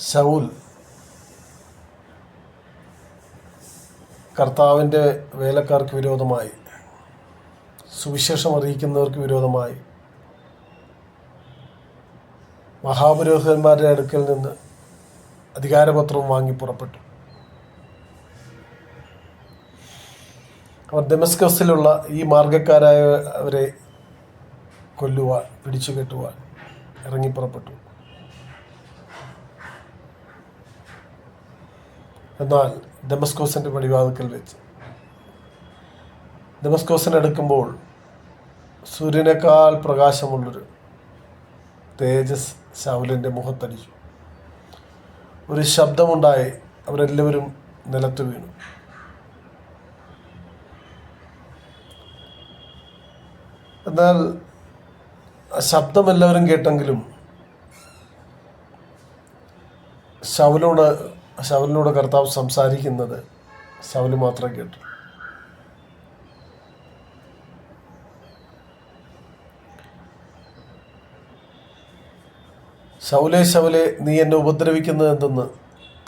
ശൗൽ കർത്താവിന്റെ വേലക്കാർക്ക് വിരോധമായി. സുവിശേഷം അറിയിക്കുന്നവർക്ക് വിരോധമായി. മഹാപുരോഹിതന്മാരുടെ അടുക്കൽ നിന്ന് അധികാരപത്രവും വാങ്ങി പുറപ്പെട്ടു. അവർ ഡെമസ്കസിലുള്ള ഈ മാർഗക്കാരായ അവരെ കൊല്ലുവാൻ പിടിച്ചു കെട്ടുവാൻ ഇറങ്ങി പുറപ്പെട്ടു. എന്നാൽ ഡെമസ്കോസിന്റെ പടിവാതിക്കൽ വെച്ച്. ഡെമസ്കോസിനടുക്കുമ്പോൾ സൂര്യനേക്കാൾ പ്രകാശമുള്ളൊരു തേജസ് ശൗലിന്റെ മുഖത്തടിച്ചു. ഒരു ശബ്ദമുണ്ടായി അവരെല്ലാവരും നിലത്ത് വീണു. എന്നാൽ ശബ്ദം എല്ലാവരും കേട്ടെങ്കിലും ശൗലോട് ശൗലിനോട് കർത്താവ് സംസാരിക്കുന്നത് ശൗൽ മാത്രം കേട്ടു. ശൗലെ ശൗലെ നീ എന്നെ ഉപദ്രവിക്കുന്നത് എന്തെന്ന്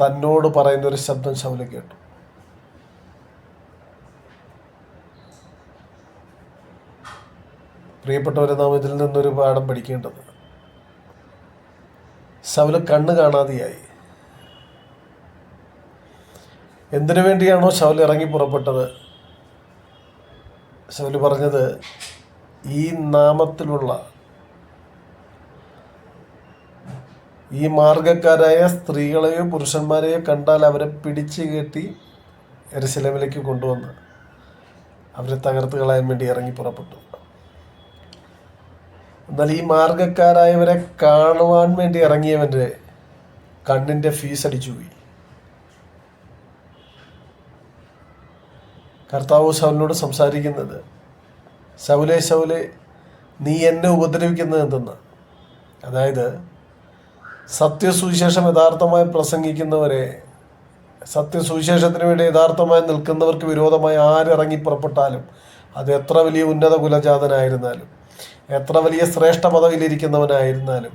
തന്നോട് പറയുന്ന ഒരു ശബ്ദം ശൗല കേട്ടു. പ്രിയപ്പെട്ടവരെ നാം ഇതിൽ നിന്നൊരു പാഠം പഠിക്കേണ്ടത്. ശൗല കണ്ണ് കാണാതെയായി എന്തിനു വേണ്ടിയാണോ ശൗൽ ഇറങ്ങി പുറപ്പെട്ടത്? ശൗൽ പറഞ്ഞത് ഈ നാമത്തിലുള്ള ഈ മാർഗക്കാരായ സ്ത്രീകളെയോ പുരുഷന്മാരെയോ കണ്ടാൽ അവരെ പിടിച്ചു കെട്ടി എരശിലമിലേക്ക് കൊണ്ടുവന്ന് അവരെ തകർത്ത് കളയാൻ വേണ്ടി ഇറങ്ങി പുറപ്പെട്ടു. എന്നാൽ ഈ മാർഗക്കാരായവരെ കാണുവാൻ വേണ്ടി ഇറങ്ങിയവന്റെ കണ്ണിന്റെ ഫീസ് അടിച്ചു പോയി കർത്താവ് ശൗലിനോട് സംസാരിക്കുന്നത് ശൗലെ ശൗലെ നീ എന്നെ ഉപദ്രവിക്കുന്നത് എന്തെന്ന്? അതായത് സത്യസുവിശേഷം യഥാർത്ഥമായി പ്രസംഗിക്കുന്നവരെ സത്യസുവിശേഷത്തിന് വേണ്ടി യഥാർത്ഥമായി നിൽക്കുന്നവർക്ക് വിരോധമായി ആരിറങ്ങി പുറപ്പെട്ടാലും അത് എത്ര വലിയ ഉന്നത കുലജാതനായിരുന്നാലും എത്ര വലിയ ശ്രേഷ്ഠ പദവിയിലിരിക്കുന്നവനായിരുന്നാലും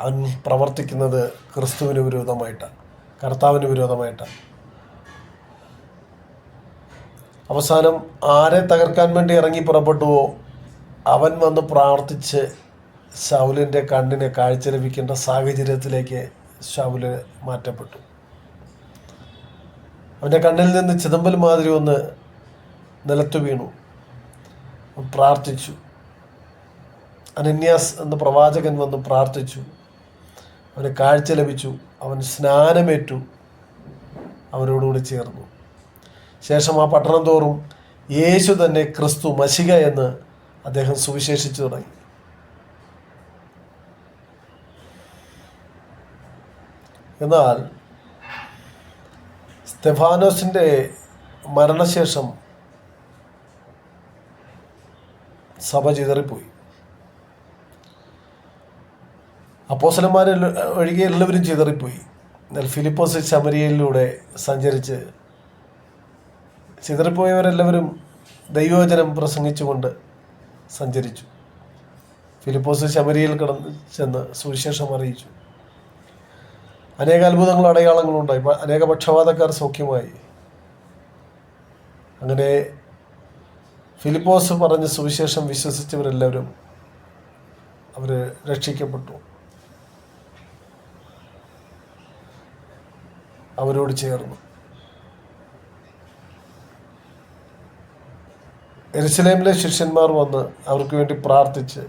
അവൻ പ്രവർത്തിക്കുന്നത് ക്രിസ്തുവിന് വിരോധമായിട്ടാണ് കർത്താവിന് വിരോധമായിട്ടാണ്. അവസാനം ആരെ തകർക്കാൻ വേണ്ടി ഇറങ്ങി പുറപ്പെട്ടുവോ? അവൻ വന്ന് പ്രാർത്ഥിച്ച് ശൗലിന്റെ കണ്ണിനെ കാഴ്ച ലഭിക്കേണ്ട സാഹചര്യത്തിലേക്ക് ശൗൽ മാറ്റപ്പെട്ടു. അവന്റെ കണ്ണിൽ നിന്ന് ചിദംബൽ മാതിരി ഒന്ന് നിലത്തു വീണു. പ്രാർത്ഥിച്ചു. അനന്യാസ് എന്ന പ്രവാചകൻ വന്ന് പ്രാർത്ഥിച്ചു. അവന് കാഴ്ച ലഭിച്ചു. അവൻ സ്നാനമേറ്റു. അവരോടുകൂടി ചേർന്നു. ശേഷം ആ പട്ടണം തോറും യേശു തന്നെ ക്രിസ്തു മഷിക എന്ന് അദ്ദേഹം സുവിശേഷിച്ചു തുടങ്ങി. എന്നാൽ സ്തെഫാനോസിന്റെ മരണശേഷം സഭ ചിതറിപ്പോയി. അപ്പോസലന്മാർ ഒഴികെ എല്ലാവരും ചിതറിപ്പോയി. എന്നാൽ ഫിലിപ്പോസ് ശമരിയയിലൂടെ സഞ്ചരിച്ച് ചിതറിപ്പോയവരെല്ലാവരും ദൈവവചനം പ്രസംഗിച്ചുകൊണ്ട് സഞ്ചരിച്ചു. ഫിലിപ്പോസ് ശബരിയിൽ കടന്ന് ചെന്ന് സുവിശേഷം അറിയിച്ചു. അനേക അത്ഭുതങ്ങളും അടയാളങ്ങളും ഉണ്ടായി. അനേക പക്ഷപാതക്കാർ സൗഖ്യമായി. അങ്ങനെ ഫിലിപ്പോസ് പറഞ്ഞ സുവിശേഷം വിശ്വസിച്ചവരെല്ലാവരും അവർ രക്ഷിക്കപ്പെട്ടു. അവരോട് ചേർന്നു. എരുസലേമിലെ ശിഷ്യന്മാർ വന്ന് അവർക്ക് വേണ്ടി പ്രാർത്ഥിച്ച്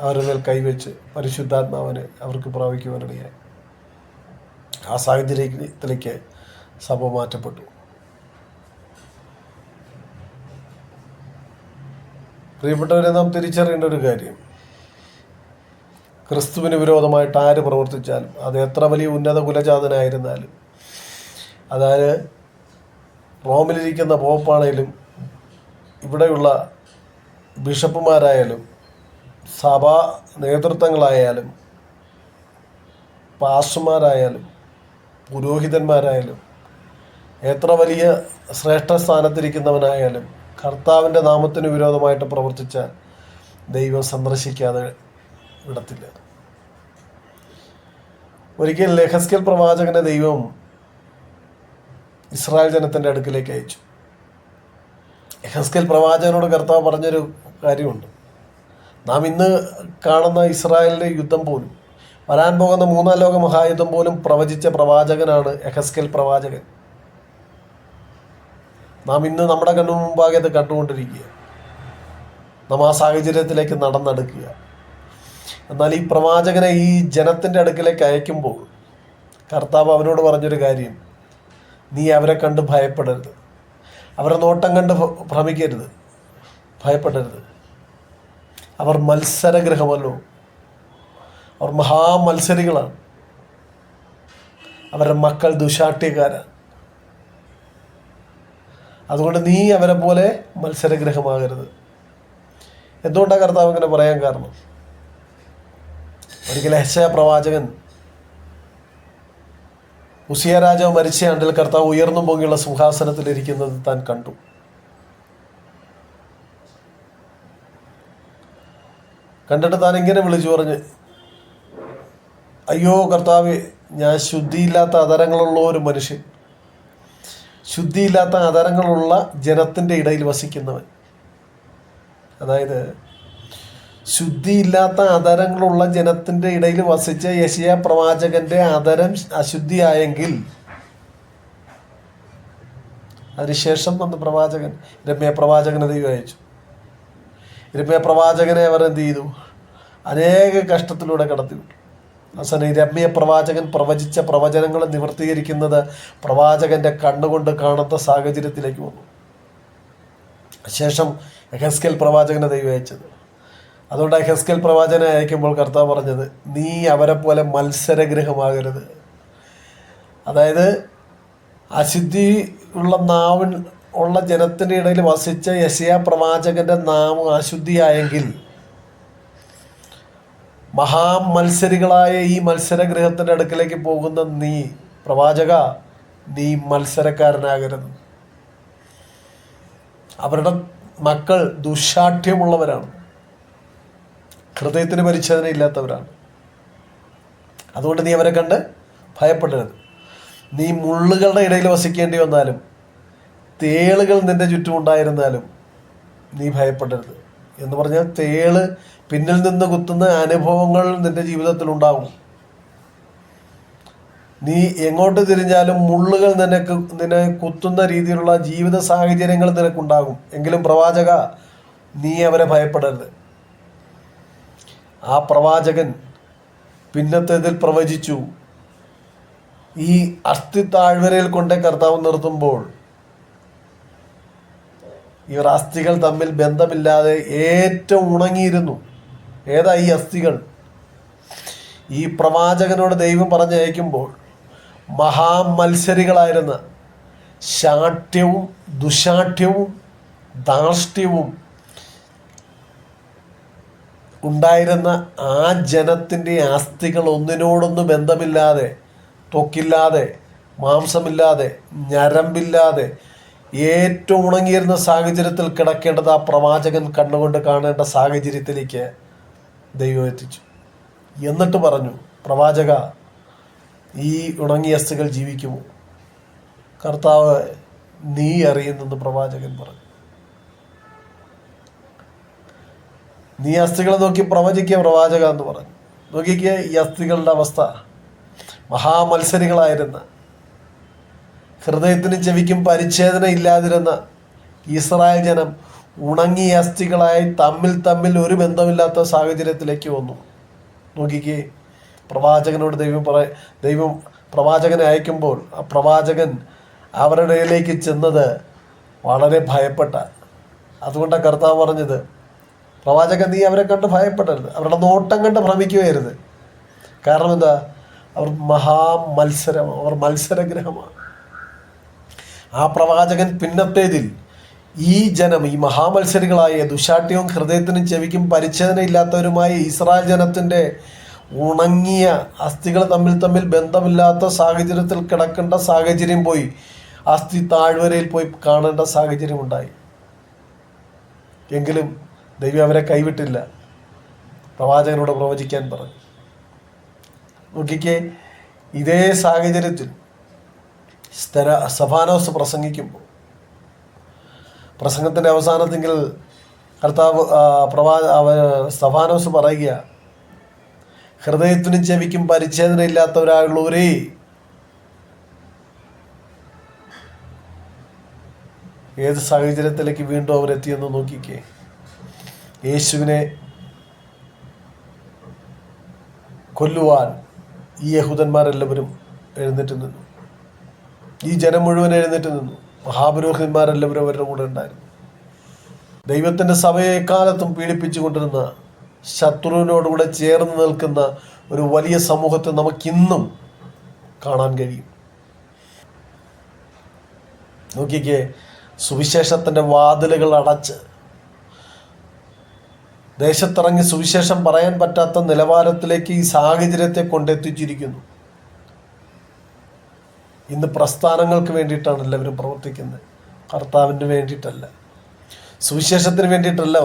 അവരുടെ മേൽ കൈവച്ച് പരിശുദ്ധാത്മാവിനെ അവർക്ക് പ്രാപിക്കുവാനിടയായി ആ സാഹചര്യത്തിലേക്ക് സഭ മാറ്റപ്പെട്ടു. പ്രിയപ്പെട്ടവരെ നാം തിരിച്ചറിയേണ്ട ഒരു കാര്യം. ക്രിസ്തുവിന് വിരോധമായിട്ട് ആര് പ്രവർത്തിച്ചാലും അത് എത്ര വലിയ ഉന്നത കുലജാതനായിരുന്നാലും അതായത് റോമിലിരിക്കുന്ന പോപ്പാണേലും ഇവിടെയുള്ള ബിഷപ്പുമാരായാലും സഭാ നേതൃത്വങ്ങളായാലും പാസ്റ്റർമാരായാലും പുരോഹിതന്മാരായാലും എത്ര വലിയ ശ്രേഷ്ഠ സ്ഥാനത്തിരിക്കുന്നവനായാലും കർത്താവിന്റെ നാമത്തിന് വിരോധമായിട്ട് പ്രവർത്തിച്ച ദൈവം സന്ദർശിക്കാതെ വിടത്തില്ല. ഒരിക്കൽ ലെഹസ്കൽ പ്രവാചകനെ ദൈവം ഇസ്രായേൽ ജനത്തിന്റെ അടുക്കിലേക്ക് അയച്ചു. യഹസ്കൽ പ്രവാചകനോട് കർത്താവ് പറഞ്ഞൊരു കാര്യമുണ്ട്. നാം ഇന്ന് കാണുന്ന ഇസ്രായേലിന്റെ യുദ്ധം പോലും വരാൻ പോകുന്ന മൂന്നാം ലോക മഹായുദ്ധം പോലും പ്രവചിച്ച പ്രവാചകനാണ് എഹസ്കൽ പ്രവാചകൻ. നാം ഇന്ന് നമ്മുടെ കണ്ണു മുമ്പാകെ അത് കണ്ടുകൊണ്ടിരിക്കുക. നാം ആ സാഹചര്യത്തിലേക്ക് നടന്നെടുക്കുക. എന്നാൽ ഈ പ്രവാചകനെ ഈ ജനത്തിന്റെ അടുക്കിലേക്ക് അയക്കുമ്പോൾ കർത്താവ് അവനോട് പറഞ്ഞൊരു കാര്യം നീ അവരെ കണ്ട് ഭയപ്പെടരുത്. അവരെ നോട്ടം കണ്ട് ഭ്രമിക്കരുത്. ഭയപ്പെടരുത്. അവർ മത്സരഗ്രഹമല്ലോ. അവർ മഹാമത്സരികളാണ്. അവരുടെ മക്കൾ ദുശാഠ്യക്കാരാണ്. അതുകൊണ്ട് നീ അവരെ പോലെ മത്സരഗ്രഹമാകരുത്. എന്തുകൊണ്ടാണ് കർത്താവ് അങ്ങനെ പറയാൻ കാരണം? ഒരിക്കൽ ഹെശയ പ്രവാചകൻ ഉസിയ രാജാവ് മരിച്ച ആണ്ടിൽ കർത്താവ് ഉയർന്നു പൊങ്ങിയുള്ള സിംഹാസനത്തിലിരിക്കുന്നത് താൻ കണ്ടു. കണ്ടിട്ട് താൻ ഇങ്ങനെ വിളിച്ചു പറഞ്ഞ് അയ്യോ കർത്താവ് ഞാൻ ശുദ്ധിയില്ലാത്ത അതരങ്ങളുള്ള ഒരു മനുഷ്യൻ. ശുദ്ധിയില്ലാത്ത അതരങ്ങളുള്ള ജനത്തിന്റെ ഇടയിൽ വസിക്കുന്നവൻ. അതായത് ശുദ്ധിയില്ലാത്ത ആധാരങ്ങളുള്ള ജനത്തിന്റെ ഇടയിൽ വസിച്ച യശയ പ്രവാചകന്റെ ആധാരം അശുദ്ധിയായെങ്കിൽ അതിനുശേഷം വന്ന പ്രവാചകൻ രമ്യ പ്രവാചകനെ ദൈവം അയച്ചു. രമ്യ പ്രവാചകനെ അവർ എന്ത് ചെയ്തു? അനേക കഷ്ടത്തിലൂടെ കടത്തിവിട്ടു അവസാനം ഈ രമ്യ പ്രവാചകൻ പ്രവചിച്ച പ്രവചനങ്ങൾ നിവർത്തീകരിക്കുന്നത് പ്രവാചകന്റെ കണ്ണുകൊണ്ട് കാണാത്ത സാഹചര്യത്തിലേക്ക് വന്നു. ശേഷം ഹെസ്കൽ പ്രവാചകനെ ദൈവം അയച്ചത്. അതുകൊണ്ട് ഹെസ്കൽ പ്രവാചന അയക്കുമ്പോൾ കർത്താവ് പറഞ്ഞത് നീ അവരെ പോലെ മത്സരഗ്രഹമാകരുത് അതായത് അശുദ്ധി ഉള്ള നാവിൻ ഉള്ള ജനത്തിന്റെ ഇടയിൽ വസിച്ച യശയ പ്രവാചകന്റെ നാമം അശുദ്ധിയായെങ്കിൽ മഹാമത്സരികളായ ഈ മത്സരഗ്രഹത്തിന്റെ അടുക്കിലേക്ക് പോകുന്ന നീ പ്രവാചക നീ മത്സരക്കാരനാകരുത്. അവരുടെ മക്കൾ ദുശാഠ്യമുള്ളവരാണ്. ഹൃദയത്തിന് പരിച്ഛേദന ഇല്ലാത്തവരാണ് അതുകൊണ്ട് നീ അവരെ കണ്ട് ഭയപ്പെടരുത്. നീ മുള്ളുകളുടെ ഇടയിൽ വസിക്കേണ്ടി വന്നാലും തേളുകൾ നിന്റെ ചുറ്റും ഉണ്ടായിരുന്നാലും നീ ഭയപ്പെടരുത്. എന്ന് പറഞ്ഞാൽ തേൾ പിന്നിൽ നിന്ന് കുത്തുന്ന അനുഭവങ്ങൾ നിന്റെ ജീവിതത്തിൽ ഉണ്ടാവും. നീ എങ്ങോട്ട് തിരിഞ്ഞാലും മുള്ളുകൾ നിനക്ക് നിന്നെ കുത്തുന്ന രീതിയിലുള്ള ജീവിത സാഹചര്യങ്ങൾ നിനക്കുണ്ടാകും. എങ്കിലും പ്രവാചക നീ അവരെ ഭയപ്പെടരുത്. ആ പ്രവാചകൻ പിന്നത്തേതിൽ പ്രവചിച്ചു. ഈ അസ്ഥി താഴ്വരയിൽ കൊണ്ടേ കർത്താവ് നിർത്തുമ്പോൾ ഇവർ അസ്ഥികൾ തമ്മിൽ ബന്ധമില്ലാതെ ഏറ്റവും ഉണങ്ങിയിരുന്നു. ഏതാ ഈ അസ്ഥികൾ? ഈ പ്രവാചകനോട് ദൈവം പറഞ്ഞയക്കുമ്പോൾ മഹാമത്സരികളായിരുന്ന ശാഠ്യവും ദുശാഠ്യവും ധാർഷ്ട്യവും ഉണ്ടായിരുന്ന ആ ജനത്തിന്റെ ആസ്തികൾ ഒന്നിനോടൊന്ന് ബന്ധമില്ലാതെ തൊക്കില്ലാതെ മാംസമില്ലാതെ ഞരമ്പില്ലാതെ ഏറ്റവും ഉണങ്ങിയിരുന്ന സാഹചര്യത്തിൽ കിടക്കേണ്ടത് ആ പ്രവാചകൻ കണ്ണുകൊണ്ട് കാണേണ്ട സാഹചര്യത്തിലേക്ക് ദൈവം എത്തിച്ചു. എന്നിട്ട് പറഞ്ഞു പ്രവാചക ഈ ഉണങ്ങിയ അസ്ഥികൾ ജീവിക്കുമോ? കർത്താവ് നീ അറിയുന്നെന്ന് പ്രവാചകൻ പറഞ്ഞു. നീ അസ്ഥികളെ നോക്കി പ്രവചിക്കുക പ്രവാചക എന്ന് പറഞ്ഞു. നോക്കിക്കുക ഈ അസ്ഥികളുടെ അവസ്ഥ. മഹാമത്സരികളായിരുന്ന. ഹൃദയത്തിന് ചെവിക്കും പരിച്ഛേദന ഇല്ലാതിരുന്ന ഇസ്രായേൽ ജനം ഉണങ്ങിയ അസ്ഥികളായി തമ്മിൽ തമ്മിൽ ഒരു ബന്ധമില്ലാത്ത സാഹചര്യത്തിലേക്ക് വന്നു. നോക്കിക്കേ പ്രവാചകനോട് ദൈവം പറ ദൈവം പ്രവാചകനെ അയക്കുമ്പോൾ ആ പ്രവാചകൻ അവരുടെ ഇടയിലേക്ക് ചെന്നത് വളരെ ഭയപ്പെട്ട. അതുകൊണ്ടാണ് കർത്താവ് പറഞ്ഞത് പ്രവാചകൻ നീ അവരെ കണ്ട് ഭയപ്പെടരുത്. അവരുടെ നോട്ടം കണ്ട് ഭ്രമിക്കുകയരുത്. കാരണം എന്താ? അവർ മഹാമത്സരമാണ് അവർ മത്സരഗ്രഹമാണ്. ആ പ്രവാചകൻ പിന്നത്തേതിൽ ഈ ജനം ഈ മഹാമത്സരികളായ ദുശാഠ്യവും ഹൃദയത്തിനും ചെവിക്കും പരിച്ഛേദന ഇല്ലാത്തവരുമായ ഇസ്രായേൽ ജനത്തിന്റെ ഉണങ്ങിയ അസ്ഥികൾ തമ്മിൽ തമ്മിൽ ബന്ധമില്ലാത്ത സാഹചര്യത്തിൽ കിടക്കേണ്ട സാഹചര്യം പോയി. അസ്ഥി താഴ്വരയിൽ പോയി കാണേണ്ട സാഹചര്യം ഉണ്ടായി എങ്കിലും ദൈവം അവരെ കൈവിട്ടില്ല. പ്രവാചകനോട് പ്രവചിക്കാൻ പറഞ്ഞു. നോക്കിക്കേ ഇതേ സാഹചര്യത്തിൽ സ്ഥര സഫാനോസ് പ്രസംഗിക്കുമ്പോൾ പ്രസംഗത്തിന്റെ അവസാനത്തെങ്കിൽ കർത്താവ് പ്രവാ സ്തഫാനോസ് പറയുക ഹൃദയത്തിനും ചെവിക്കും പരിച്ഛേദന ഇല്ലാത്തവരായുള്ളവരേ ഏത് സാഹചര്യത്തിലേക്ക് വീണ്ടും അവരെത്തിയെന്ന് നോക്കിക്കേ യേശുവിനെ കൊല്ലുവാൻ ഈ യഹൂദന്മാരെല്ലാവരും എഴുന്നേറ്റ് നിന്നു. ഈ ജനം മുഴുവൻ എഴുന്നേറ്റ് നിന്നു. മഹാപുരോഹിതന്മാരെല്ലാവരും അവരുടെ കൂടെ ഉണ്ടായിരുന്നു. ദൈവത്തിന്റെ സഭയെ എക്കാലത്തും പീഡിപ്പിച്ചുകൊണ്ടിരുന്ന ശത്രുവിനോടുകൂടെ ചേർന്ന് നിൽക്കുന്ന ഒരു വലിയ സമൂഹത്തെ നമുക്കിന്നും കാണാൻ കഴിയും. നോക്കിക്കേ സുവിശേഷത്തിന്റെ വാതിലുകൾ അടച്ച് ദേശത്തിറങ്ങി സുവിശേഷം പറയാൻ പറ്റാത്ത നിലവാരത്തിലേക്ക് ഈ സാഹചര്യത്തെ കൊണ്ടെത്തിച്ചിരിക്കുന്നു. ഇന്ന് പ്രസ്ഥാനങ്ങൾക്ക് വേണ്ടിയിട്ടാണ് എല്ലാവരും പ്രവർത്തിക്കുന്നത്. കർത്താവിന് വേണ്ടിയിട്ടല്ല. സുവിശേഷത്തിന് വേണ്ടിയിട്ടല്ല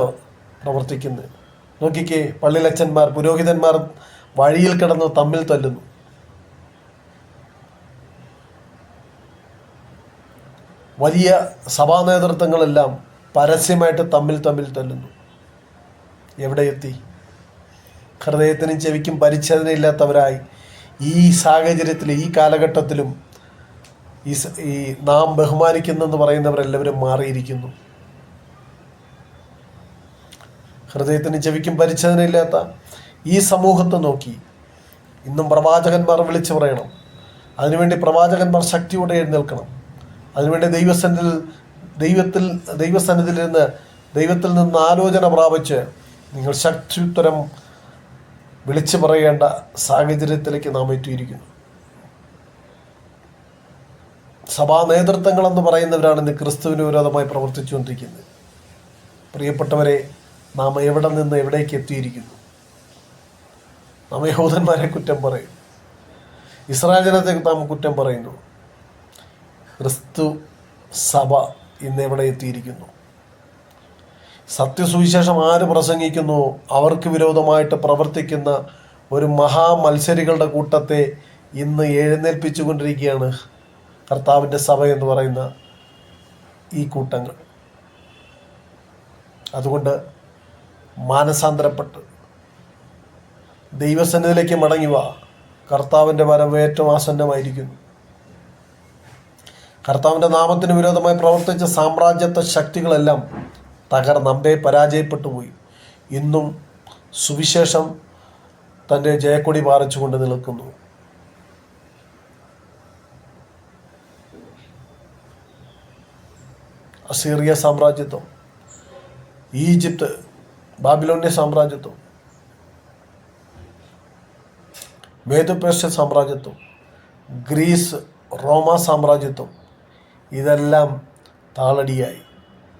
പ്രവർത്തിക്കുന്നത്. നോക്കിക്കേ പള്ളിയിലച്ഛന്മാർ പുരോഹിതന്മാർ വഴിയിൽ കിടന്ന് തമ്മിൽ തല്ലുന്നു. വലിയ സഭാ നേതൃത്വങ്ങളെല്ലാം പരസ്യമായിട്ട് തമ്മിൽ തമ്മിൽ തല്ലുന്നു. എവിടെ എത്തി? ഹൃദയത്തിനും ചെവിക്കും പരിച്ഛേദനയില്ലാത്തവരായി. ഈ സാഹചര്യത്തിൽ ഈ കാലഘട്ടത്തിലും ഈ ഈ നാം ബഹുമാനിക്കുന്നെന്ന് പറയുന്നവരെല്ലാവരും മാറിയിരിക്കുന്നു. ഹൃദയത്തിന് ചെവിക്കും പരിച്ഛേദനയില്ലാത്ത ഈ സമൂഹത്തെ നോക്കി ഇന്നും പ്രവാചകന്മാർ വിളിച്ചു പറയണം. അതിനുവേണ്ടി പ്രവാചകന്മാർ ശക്തിയോടെ എഴുന്നേൽക്കണം. അതിനുവേണ്ടി ദൈവസന്നിധിയിൽ ദൈവത്തിൽ ദൈവസന്നിധിയിൽ നിന്ന് ദൈവത്തിൽ നിന്ന് ആലോചന പ്രാപിച്ച് നിങ്ങൾ ശക്തിയുത്തരം വിളിച്ചു പറയേണ്ട സാഹചര്യത്തിലേക്ക് നാം എത്തിയിരിക്കുന്നു. സഭാ നേതൃത്വങ്ങളെന്ന് പറയുന്നവരാണ് ഇന്ന് ക്രിസ്തുവിന് വിരോധമായി പ്രവർത്തിച്ചുകൊണ്ടിരിക്കുന്നത്. പ്രിയപ്പെട്ടവരെ നാം എവിടെ നിന്ന് എവിടേക്ക് എത്തിയിരിക്കുന്നു? നാം യഹൂദന്മാരെ കുറ്റം പറയും. ഇസ്രായേൽ ജനത്തെ നാം കുറ്റം പറയുന്നു. ക്രിസ്തു സഭ ഇന്ന് എവിടെ എത്തിയിരിക്കുന്നു? സത്യസുവിശേഷം ആര് പ്രസംഗിക്കുന്നു? അവർക്ക് വിരോധമായിട്ട് പ്രവർത്തിക്കുന്ന ഒരു മഹാമത്സരികളുടെ കൂട്ടത്തെ ഇന്ന് എഴുന്നേൽപ്പിച്ചുകൊണ്ടിരിക്കുകയാണ് കർത്താവിന്റെ സഭ എന്ന് പറയുന്ന ഈ കൂട്ടങ്ങൾ. അതുകൊണ്ട് മാനസാന്തരപ്പെട്ട് ദൈവസന്നിധിയിലേക്ക് മടങ്ങി വാ. കർത്താവിന്റെ വരവ് ഏറ്റവും ആസന്നമായിരിക്കുന്നു. കർത്താവിന്റെ നാമത്തിന് വിരോധമായി പ്രവർത്തിച്ച സാമ്രാജ്യത്വ ശക്തികളെല്ലാം തകർന്ന് അമ്പെ പരാജയപ്പെട്ടു പോയി. ഇന്നും സുവിശേഷം തന്റെ ജയക്കൊടി പാറിച്ചുകൊണ്ട് നിൽക്കുന്നു. അസീറിയ സാമ്രാജ്യത്വം ഈജിപ്ത് ബാബിലോണിയ സാമ്രാജ്യത്വം മേധപേർഷ്യ സാമ്രാജ്യത്വം ഗ്രീസ് റോമ സാമ്രാജ്യത്വം ഇതെല്ലാം താളടിയായി.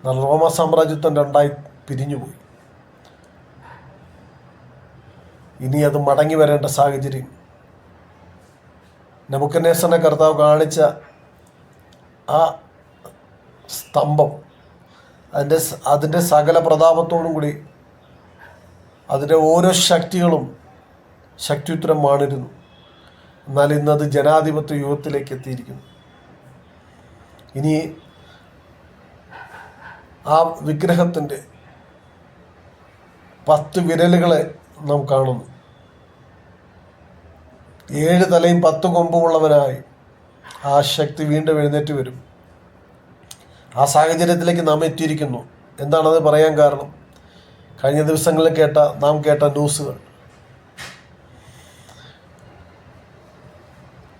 എന്നാൽ റോമ സാമ്രാജ്യത്വം രണ്ടായി പിരിഞ്ഞുപോയി. ഇനി അത് മടങ്ങി വരേണ്ട സാഹചര്യം. നമുക്കന്നേസനെ കർത്താവ് കാണിച്ച ആ സ്തംഭം അതിന്റെ അതിന്റെ സകല പ്രതാപത്തോടും കൂടി അതിന്റെ ഓരോ ശക്തികളും ശക്തിയുത്തരം മാണിരുന്നു എന്നാൽ ഇന്നത് ജനാധിപത്യ യുഗത്തിലേക്ക് എത്തിയിരിക്കുന്നു. ഇനി ആ വിഗ്രഹത്തിന്റെ പത്ത് വിരലുകളെ നാം കാണുന്നു. ഏഴ് തലയും പത്ത് കൊമ്പുമുള്ളവനായി ആ ശക്തി വീണ്ടും എഴുന്നേറ്റ് വരും. ആ സാഹചര്യത്തിലേക്ക് നാം എത്തിയിരിക്കുന്നു. എന്താണത് പറയാൻ കാരണം? കഴിഞ്ഞ ദിവസങ്ങളിൽ കേട്ട നാം കേട്ട ന്യൂസുകൾ.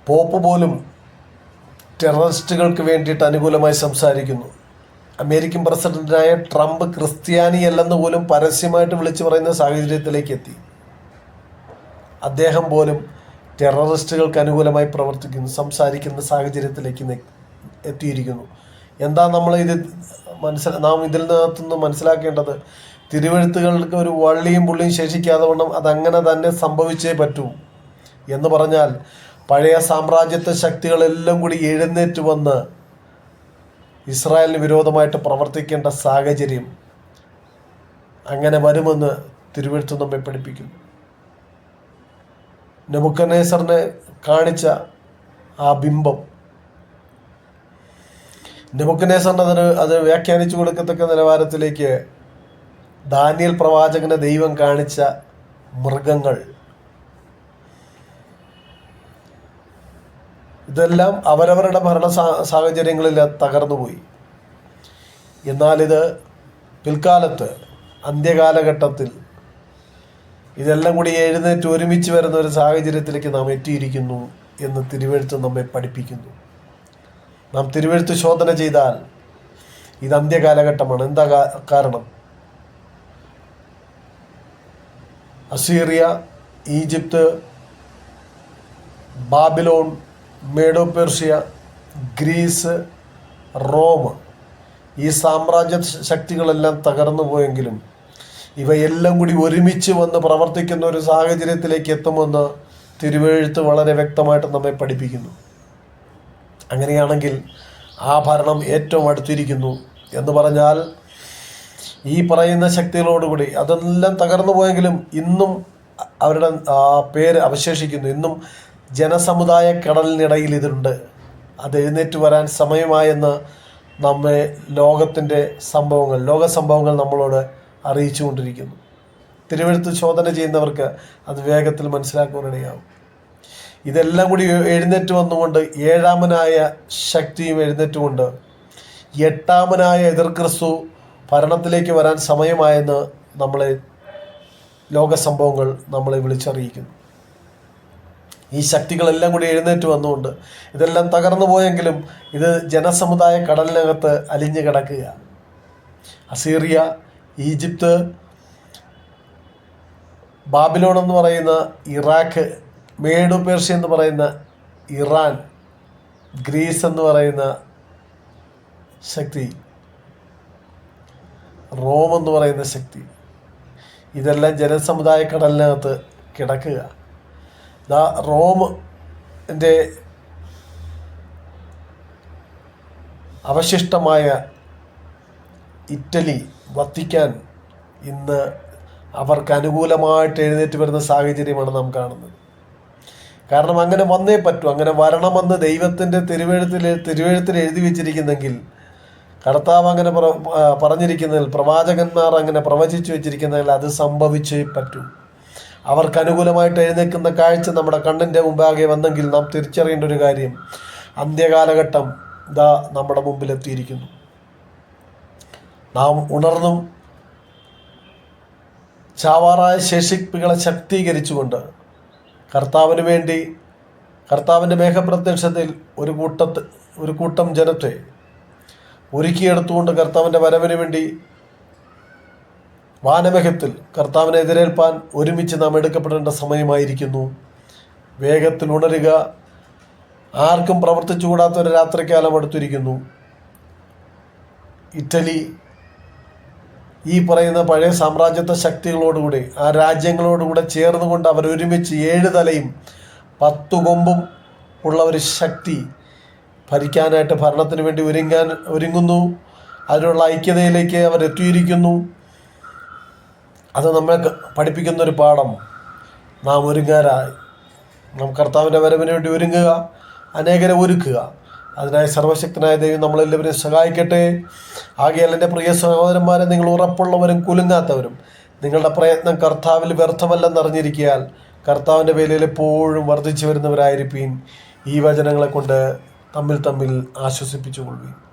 പോപ്പ് പോലും ടെററിസ്റ്റുകൾക്ക് വേണ്ടിയിട്ട് അനുകൂലമായി സംസാരിക്കുന്നു. അമേരിക്കൻ പ്രസിഡന്റായ ട്രംപ് ക്രിസ്ത്യാനിയല്ലെന്ന് പോലും പരസ്യമായിട്ട് വിളിച്ചു പറയുന്ന സാഹചര്യത്തിലേക്ക് എത്തി. അദ്ദേഹം പോലും ടെററിസ്റ്റുകൾക്ക് അനുകൂലമായി പ്രവർത്തിക്കുന്നു സംസാരിക്കുന്ന സാഹചര്യത്തിലേക്ക് എത്തിയിരിക്കുന്നു. എന്താ നമ്മൾ ഇത് മനസ്സിൽ നാം ഇതിൽ നിന്നകത്തുനിന്ന് മനസ്സിലാക്കേണ്ടത്? തിരുവഴുത്തുകൾക്ക് ഒരു വള്ളിയും പുള്ളിയും ശേഷിക്കാതെ വണ്ണം അതങ്ങനെ തന്നെ സംഭവിച്ചേ പറ്റൂ. എന്ന് പറഞ്ഞാൽ പഴയ സാമ്രാജ്യത്വ ശക്തികളെല്ലാം കൂടി എഴുന്നേറ്റ് വന്ന് ഇസ്രായേലിന് വിരോധമായിട്ട് പ്രവർത്തിക്കേണ്ട സാഹചര്യം അങ്ങനെ വരുമെന്ന് തിരുവഴുത്ത് നമ്മെ പഠിപ്പിക്കുന്നു. നെബുക്കനേസറിനെ കാണിച്ച ആ ബിംബം നെബുക്കനേസറിന് അതിന് അത് വ്യാഖ്യാനിച്ചു കൊടുക്കത്തക്ക നിലവാരത്തിലേക്ക് ദാനിയൽ പ്രവാചകനെ ദൈവം കാണിച്ച മൃഗങ്ങൾ ഇതെല്ലാം അവരവരുടെ ഭരണ സാഹചര്യങ്ങളിൽ തകർന്നുപോയി എന്നാലിത് പിൽക്കാലത്ത് അന്ത്യകാലഘട്ടത്തിൽ ഇതെല്ലാം കൂടി എഴുന്നേറ്റ് ഒരുമിച്ച് വരുന്ന ഒരു സാഹചര്യത്തിലേക്ക് നാം എത്തിയിരിക്കുന്നു എന്ന് തിരുവെഴുത്ത് നമ്മെ പഠിപ്പിക്കുന്നു. നാം തിരുവെഴുത്ത് ശോധന ചെയ്താൽ ഇത് അന്ത്യകാലഘട്ടമാണ്. എന്താ കാരണം? Assyria Egypt Babylon Medo Persia Greece Rome ഈ സാമ്രാജ്യ ശക്തികളെല്ലാം തകർന്നു പോയെങ്കിലും ഇവയെല്ലാം കൂടി ഒരുമിച്ച് വന്ന് പ്രവർത്തിക്കുന്ന ഒരു സാഹചര്യത്തിലേക്ക് എത്തുമെന്ന് തിരുവെഴുത്ത് വളരെ വ്യക്തമായിട്ട് നമ്മെ പഠിപ്പിക്കുന്നു. അങ്ങനെയാണെങ്കിൽ ആ ഭരണം ഏറ്റവും അടുത്തിരിക്കുന്നു എന്ന് പറഞ്ഞാൽ ഈ പറയുന്ന ശക്തികളോടുകൂടി അതെല്ലാം തകർന്നു പോയെങ്കിലും ഇന്നും അവരുടെ പേര് അവശേഷിക്കുന്നു. ഇന്നും ജനസമുദായ കടലിനിടയിൽ ഇതുണ്ട് അത് എഴുന്നേറ്റ് വരാൻ സമയമായെന്ന് നമ്മെ ലോകത്തിന്റെ സംഭവങ്ങൾ ലോക സംഭവങ്ങൾ നമ്മളോട് അറിയിച്ചുകൊണ്ടിരിക്കുന്നു. തിരുവഴുത്ത് ചോദന ചെയ്യുന്നവർക്ക് അത് വേഗത്തിൽ മനസ്സിലാക്കുവാനിടയാവും. ഇതെല്ലാം കൂടി എഴുന്നേറ്റ് വന്നുകൊണ്ട് ഏഴാമനായ ശക്തിയും എഴുന്നേറ്റുകൊണ്ട് എട്ടാമനായ എതിർ ക്രിസ്തു ഭരണത്തിലേക്ക് വരാൻ സമയമായെന്ന് നമ്മളെ ലോക സംഭവങ്ങൾ നമ്മളെ വിളിച്ചറിയിക്കുന്നു. ഈ ശക്തികളെല്ലാം കൂടി എഴുന്നേറ്റ് വന്നുകൊണ്ട് ഇതെല്ലാം തകർന്നു പോയെങ്കിലും ഇത് ജനസമുദായ കടലിനകത്ത് അലിഞ്ഞു കിടക്കുക അസീറിയ ഈജിപ്ത് ബാബിലോൺ എന്ന് പറയുന്ന ഇറാഖ് മേഡു പേർഷ്യ എന്ന് പറയുന്ന ഇറാൻ ഗ്രീസ് എന്ന് പറയുന്ന ശക്തി റോം എന്ന് പറയുന്ന ശക്തി. ഇതെല്ലാം ജനസമുദായ കടലിനകത്ത് കിടക്കുക ദാ റോമിന്റെ അവശിഷ്ടമായ ഇറ്റലി വത്തിക്കാൻ ഇന്ന് അവർക്ക് അനുകൂലമായിട്ട് എഴുന്നേറ്റ് വരുന്ന സാഹചര്യമാണ് നാം കാണുന്നത്. കാരണം അങ്ങനെ വന്നേ പറ്റൂ. അങ്ങനെ വരണമെന്ന് ദൈവത്തിന്റെ തിരുവഴുത്തിൽ തിരുവഴുത്തിൽ എഴുതി വെച്ചിരിക്കുന്നെങ്കിൽ കർത്താവ് അങ്ങനെ പറഞ്ഞിരിക്കുന്നതിൽ പ്രവാചകന്മാർ അങ്ങനെ പ്രവചിച്ചു വെച്ചിരിക്കുന്നതിൽ അത് സംഭവിച്ചേ പറ്റൂ. അവർക്ക് അനുകൂലമായിട്ട് എഴുന്നേൽക്കുന്ന കാഴ്ച നമ്മുടെ കണ്ണിന്റെ മുമ്പാകെ വന്നെങ്കിൽ നാം തിരിച്ചറിയേണ്ട ഒരു കാര്യം അന്ത്യകാലഘട്ടം ഇതാ നമ്മുടെ മുമ്പിലെത്തിയിരിക്കുന്നു. നാം ഉണർന്നു ചാവാറായ ശേഷിപ്പുകളെ ശക്തീകരിച്ചുകൊണ്ട് കർത്താവിന് വേണ്ടി കർത്താവിന്റെ മേഘപ്രത്യക്ഷത്തിൽ ഒരു കൂട്ടത്ത് ഒരു കൂട്ടം ജനത്തെ ഒരുക്കിയെടുത്തുകൊണ്ട് കർത്താവിന്റെ വരവിന് വേണ്ടി വാനമേഘത്തിൽ കർത്താവിനെ എതിരേൽപ്പാൻ ഒരുമിച്ച് നാം എടുക്കപ്പെടേണ്ട സമയമായിരിക്കുന്നു. വേഗത്തിൽ ഉണരുക. ആർക്കും പ്രവർത്തിച്ചുകൂടാത്ത ഒരു രാത്രിക്കാലം അടുത്തിരിക്കുന്നു. ഇറ്റലി ഈ പറയുന്ന പഴയ സാമ്രാജ്യത്വ ശക്തികളോടുകൂടി ആ രാജ്യങ്ങളോടുകൂടെ ചേർന്നുകൊണ്ട് അവർ ഒരുമിച്ച് ഏഴ് തലയും പത്തു കൊമ്പും ഉള്ള ഒരു ശക്തി ഭരിക്കാനായിട്ട് ഭരണത്തിന് വേണ്ടി ഒരുങ്ങാൻ ഒരുങ്ങുന്നു. അതിനുള്ള ഐക്യതയിലേക്ക് അവർ എത്തിയിരിക്കുന്നു. അത് നമ്മളെ പഠിപ്പിക്കുന്നൊരു പാഠം. നാം ഒരുങ്ങാനായി നാം കർത്താവിന്റെ വരവിന് വേണ്ടി ഒരുങ്ങുക അനേകരെ ഒരുക്കുക. അതിനായി സർവശക്തനായ ദൈവം നമ്മളെല്ലാവരെയും സഹായിക്കട്ടെ. ആകെയല്ല എന്റെ പ്രിയ സഹോദരന്മാരെ നിങ്ങൾ ഉറപ്പുള്ളവരും കുലുങ്ങാത്തവരും നിങ്ങളുടെ പ്രയത്നം കർത്താവിൽ വ്യർത്ഥമല്ലെന്നറിഞ്ഞിരിക്കിയാൽ കർത്താവിന്റെ വേലയിൽ എപ്പോഴും വർദ്ധിച്ചു വരുന്നവരായിരിക്കും ഈ വചനങ്ങളെ കൊണ്ട് തമ്മിൽ തമ്മിൽ ആശ്വസിപ്പിച്ചുകൊള്ളുകയും